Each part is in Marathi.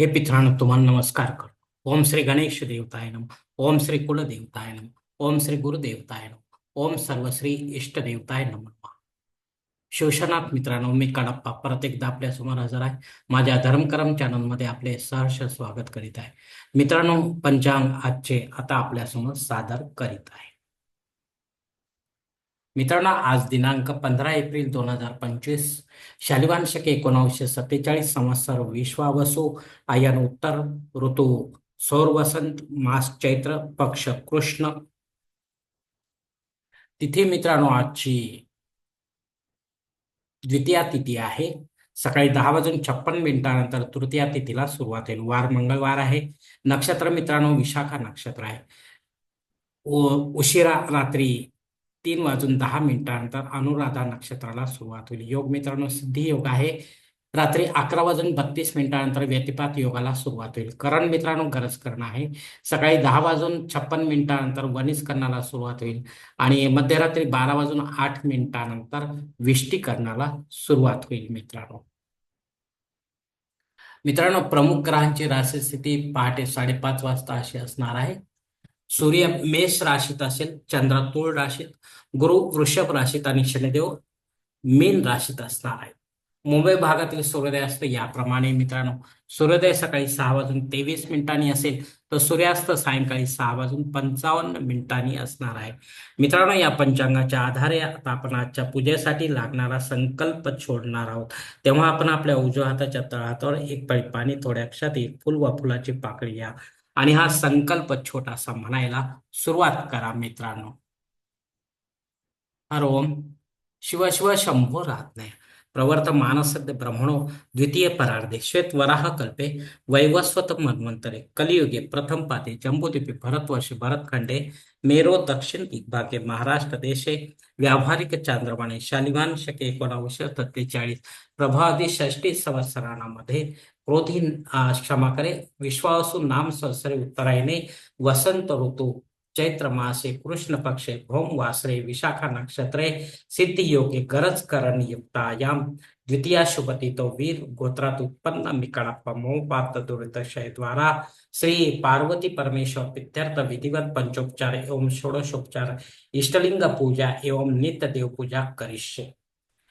हे पित्रांनो तुम्हाला नमस्कार करतो. ओम श्री गणेश देवताय नम ओम श्री कुलदेवताय नम ओम श्री गुरुदेवताय नम ओम सर्वश्री इष्ट देवताय नम. शिवशनाथ मित्रांनो मी कडप्पा परत एकदा आपल्यासमोर हजर आहे. माझ्या धर्मकरम चॅनलमध्ये आपले सहर्ष स्वागत करीत आहे. मित्रांनो पंचांग आजचे आता आपल्यासमोर सादर करीत आहे. मित्रांनो आज दिनांक पंधरा एप्रिल दोन हजार पंचवीस शालिवांशक एकोणावीसशे सत्तेचाळीस संवत्सर विश्वावसु आयन उत्तर ऋतू सौर वसंत मास चैत्र पक्ष कृष्ण. तिथे मित्रांनो आजची द्वितीया तिथी आहे. सकाळी दहा वाजून छप्पन मिनिटानंतर तृतीया तिथीला सुरुवात होईल. वार मंगळवार आहे. नक्षत्र मित्रांनो विशाखा नक्षत्र आहे. उशिरा रात्री तीन वाजून दहा मिनिटानंतर अनुराधा नक्षत्राला सुरुवात होईल. योग मित्रांनो सिद्धी योग आहे. रात्री अकरा वाजून बत्तीस मिनिटानंतर व्यतिपात योगाला सुरुवात होईल. करण मित्रांनो गरज करणं आहे. सकाळी दहा वाजून छप्पन मिनिटानंतर वनिस्करणाला सुरुवात होईल आणि मध्यरात्री बारा वाजून आठ मिनिटानंतर विष्टीकरणाला सुरुवात होईल मित्रांनो. मित्रांनो प्रमुख ग्रहांची राशी स्थिती पहाटे साडेपाच वाजता अशी असणार आहे. सूर्य मेष राशीत असेल चंद्र तुळ राशीत गुरु वृषभ राशीत आणि शनिदेव मीन राशीत असणार आहे मुंबई भागातील सूर्योदयास्त याप्रमाणे मित्रांनो. सूर्योदय सकाळी सहा वाजून तेवीस मिनिटांनी असेल तर सूर्यास्त सायंकाळी सहा वाजून पंचावन्न मिनिटांनी असणार आहे. मित्रांनो या पंचांगाच्या आधारे आता आपण आजच्या पूजेसाठी लागणारा संकल्प छोडणार आहोत. तेव्हा आपण आपल्या उजव्या हाताच्या तळहातावर एक पाणी थोड्या अक्षात एक फुल व फुलाची पाकळी या आणि हा संकल्प छोटासा म्हणायला सुरुवात करा मित्रांनो. हर ओम. शिव शिव शंभो राहत प्रवर्त मानसद्य ब्रह्मणो द्वितीय परार्धे. श्वेत वराह कल्पे. वैवस्वत मन्वंतरे कलियुगे प्रथम पाते जम्बूद्वीपे भरतवर्षे भरतखंडे मेरो दक्षिण दिग्भागे महाराष्ट्र देशे. व्यावहारिक चांद्रमाने शालिवान शके एकोणावीसशे सत्तेचाळीस प्रभादी षष्टी संवत्सरामध्ये क्रोधी क्षमा करे। विश्वासु नाम संसरे उत्तरायणे। वसंत ऋतु चैत्र मासे कृष्ण पक्षे भौम वासरे विशाखा नक्षत्रे सिद्धी योगे गरज करण युक्तायाम। द्वितीया शुभतितो वीर गोत्रात उत्पन्न मिकळप्पा मोपात दुरितशय द्वारा। श्री पार्वती परमेश्वर पित्यर्थ विधिवत पंचोपचार एवं षोडशोपचार इष्टलिंग पूजा एवं नित्य देव पूजा करिष्य।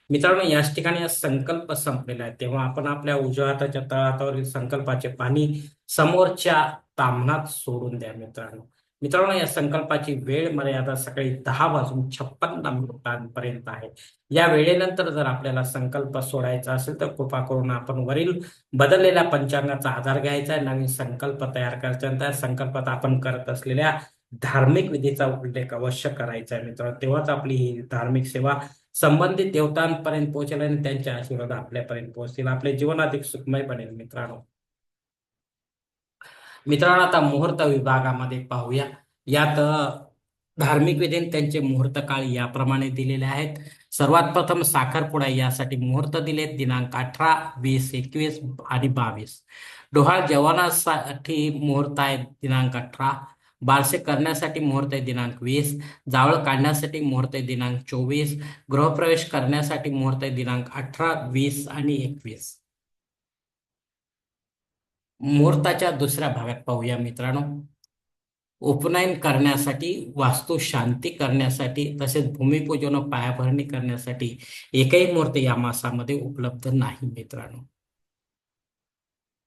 मित्रांनो याच ठिकाणी संकल्प संपलेला आहे. तेव्हा आपण आपल्या उजव्या हाताच्या तळहातावरील संकल्पाचे पाणी समोरच्या तामणात सोडून द्या मित्रांनो. मित्रांनो या संकल्पाची वेळ मर्यादा सकाळी दहा वाजून छप्पन्न मिनिटांपर्यंत आहे. या वेळेनंतर जर आपल्याला संकल्प सोडायचा असेल तर कृपा करून आपण वरील बदललेल्या पंचांगाचा आधार घ्यायचा आहे. नवीन संकल्प तयार करायचा आहे. त्या संकल्पात आपण करत असलेल्या धार्मिक विधीचा उल्लेख अवश्य करायचा आहे मित्रांनो. तेव्हाच आपली ही धार्मिक सेवा संबंधित देवतांपर्यंत पोहोचेल आणि त्यांचे आशीर्वाद आपल्यापर्यंत पोहोचतील. आपले जीवन अधिक सुखमय बनेल मित्रांनो. मित्रांनो आता मुहूर्त विभागामध्ये पाहूया. यात धार्मिक विधीन त्यांचे मुहूर्त काळ याप्रमाणे दिलेले आहेत. सर्वात प्रथम साखरपुडा यासाठी मुहूर्त दिलेत. दिनांक अठरा वीस एकवीस आणि बावीस. डोहाळ जेवणासाठी मुहूर्त आहे दिनांक अठरा बारसे करण्यासाठी मुहूर्त दिनांक वीस. जावळ काढण्यासाठी मुहूर्त दिनांक चोवीस. गृहप्रवेश करण्यासाठी मुहूर्त दिनांक अठरा वीस आणि एकवीस. मुहूर्ताच्या दुसऱ्या भागात पाहूया मित्रांनो. उपनयन करण्यासाठी वास्तू शांती करण्यासाठी तसेच भूमिपूजन पायाभरणी करण्यासाठी एकही मुहूर्त या मासामध्ये उपलब्ध नाही मित्रांनो.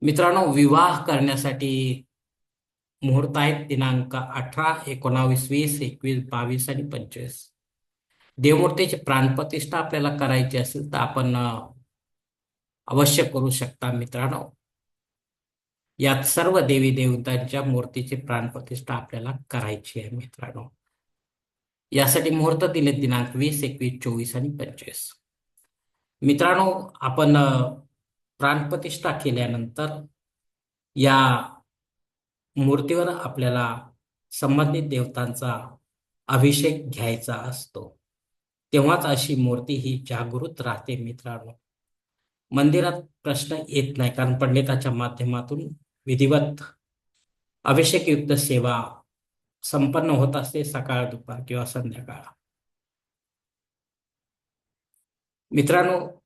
मित्रांनो विवाह करण्यासाठी मुहूर्त आहेत दिनांक अठरा एकोणावीस वीस एकवीस बावीस आणि पंचवीस. देवमूर्तीची प्राणप्रतिष्ठा आपल्याला करायची असेल तर आपण अवश्य करू शकता मित्रांनो. यात सर्व देवी देवतांच्या मूर्तीची प्राणप्रतिष्ठा आपल्याला करायची आहे मित्रांनो. यासाठी मुहूर्त दिले दिनांक वीस एकवीस चोवीस आणि पंचवीस. मित्रांनो आपण प्राणप्रतिष्ठा केल्यानंतर या मूर्तीवर आपल्याला संबंधित देवतांचा अभिषेक घ्यायचा असतो. तेव्हाच अशी मूर्ती ही जागृत राहते मित्रांनो. मंदिरात प्रश्न येत नाही कारण पंडिताच्या माध्यमातून विधिवत अभिषेकयुक्त सेवा संपन्न होत असते सकाळ दुपार किंवा संध्याकाळ. मित्रांनो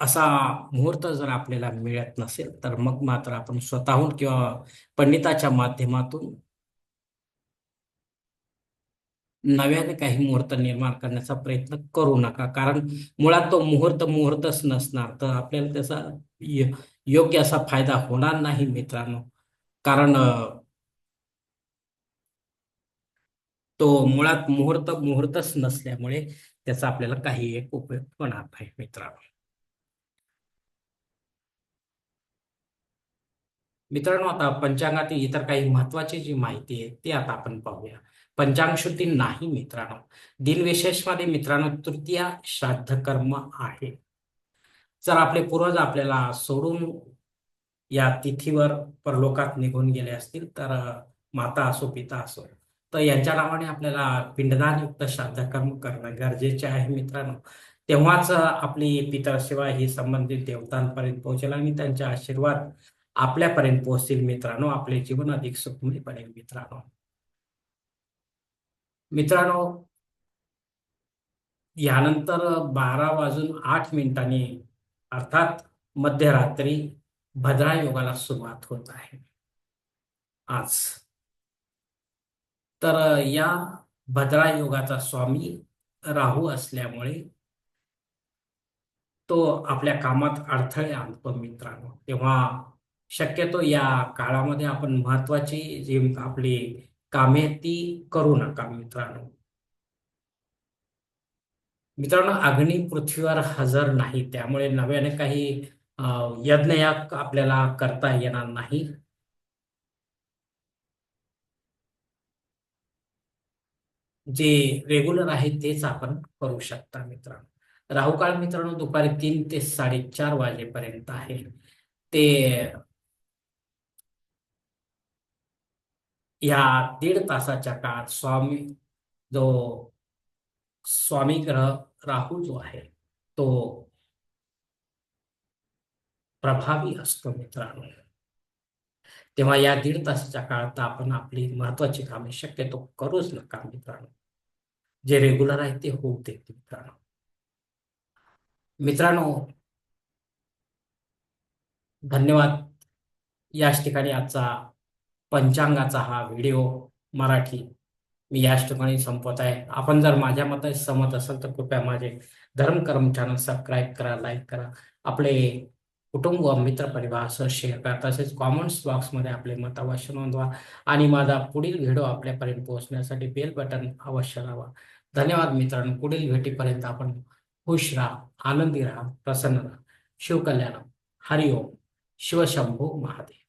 असा मुहूर्त जर आपल्याला मिळत नसेल तर मग मात्र आपण स्वतःहून किंवा पंडिताच्या माध्यमातून नव्याने काही मुहूर्त निर्माण करण्याचा प्रयत्न करू नका. कारण मुळात तो मुहूर्त मुहूर्तच नसणार. तर आपल्याला त्याचा योग्य असा फायदा होणार नाही मित्रांनो. कारण तो मुळात मुहूर्त मुहूर्तच नसल्यामुळे त्याचा आपल्याला काही एक उपयोग होणार नाही मित्रांनो. मित्रांनो आता पंचांगातील इतर काही महत्वाची जी माहिती आहे ती आता आपण पाहूया. पंचांग शुद्धी नाही मित्रांनो. दिनविशेषमध्ये मित्रांनो तृतीय श्राद्ध कर्म आहे. जर आपले पूर्वज आपल्याला सोडून या तिथीवर परलोकात निघून गेले असतील तर माता असो पिता असो तर यांच्या नावाने आपल्याला पिंडदानयुक्त श्राद्ध कर्म करणं गरजेचे आहे मित्रांनो. तेव्हाच आपली पितरसेवा ही संबंधित देवतांपर्यंत पोहोचेल आणि त्यांच्या आशीर्वाद आपल्यापर्यंत पोहोचतील मित्रांनो. आपले जीवन अधिक सुखमय बनेल मित्रांनो. मित्रांनो यानंतर बारा वाजून आठ मिनिटांनी अर्थात मध्यरात्री भद्रा योगाला सुरुवात होत आहे. आज. तर या भद्रा योगाचा स्वामी राहू असल्यामुळे तो आपल्या कामात अडथळे आणतो मित्रांनो. तेव्हा शक्यतो या काळामध्ये आपण महत्वाची जी आपली कामे ती करू नका मित्रांनो. मित्रांनो अग्नी पृथ्वीवर हजर नाही त्यामुळे नव्याने काही यज्ञ या आपल्याला करता येणार नाही. जे रेग्युलर आहे तेच आपण करू शकता मित्रांनो. राहुकाळ मित्रांनो दुपारी तीन ते साडेचार वाजेपर्यंत आहे. ते या दीड तासाच्या काळात स्वामी जो स्वामी ग्रह राहू जो आहे तो प्रभावी असतो मित्रांनो. तेव्हा या दीड तासाच्या काळात आपण आपली महत्वाची कामे शक्यतो करूच नका मित्रांनो. जे रेग्युलर आहे ते होऊ देत मित्रांनो. मित्रांनो धन्यवाद. याच ठिकाणी आजचा पंचांगाचा हा व्हिडिओ मराठी मी याच ठिकाणी संपवत आहे. आपण जर माझ्या मते सहमत असाल तर कृपया माझे धर्मकर्म चॅनल सबस्क्राईब करा लाईक करा. आपले कुटुंब व मित्रपरिवारासह शेअर करा. तसेच कॉमेंट्स बॉक्समध्ये आपले मत अवश्य नोंदवा आणि माझा पुढील व्हिडिओ आपल्यापर्यंत पोहोचण्यासाठी बेल बटन अवश्य लावा. धन्यवाद मित्रांनो. पुढील भेटीपर्यंत आपण खुश राहा आनंदी राहा प्रसन्न राहा. शिवकल्याण. हरिओम. शिवशंभू महादेव.